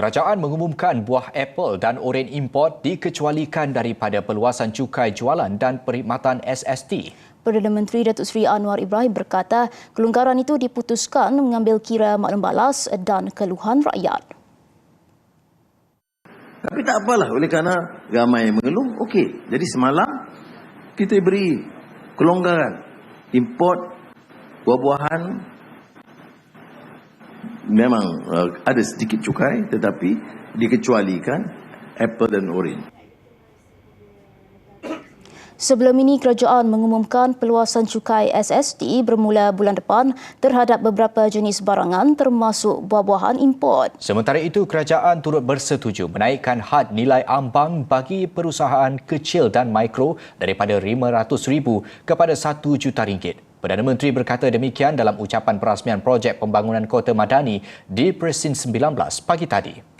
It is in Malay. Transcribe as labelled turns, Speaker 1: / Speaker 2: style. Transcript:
Speaker 1: Kerajaan mengumumkan buah apple dan oren import dikecualikan daripada peluasan cukai jualan dan perkhidmatan SST.
Speaker 2: Perdana Menteri Datuk Seri Anwar Ibrahim berkata kelonggaran itu diputuskan mengambil kira maklum balas dan keluhan rakyat.
Speaker 3: Tapi tak apalah oleh kerana ramai yang mengeluh, okey. Jadi semalam kita beri kelonggaran import buah-buahan memang uh, ada sedikit cukai tetapi dikecualikan apple dan orange.
Speaker 2: Sebelum ini kerajaan mengumumkan peluasan cukai SST bermula bulan depan terhadap beberapa jenis barangan termasuk buah-buahan import.
Speaker 1: Sementara itu, kerajaan turut bersetuju menaikkan had nilai ambang bagi perusahaan kecil dan mikro daripada RM500,000 kepada RM1 juta ringgit. Perdana Menteri berkata demikian dalam ucapan perasmian projek pembangunan kota Madani di Presin 19 pagi tadi.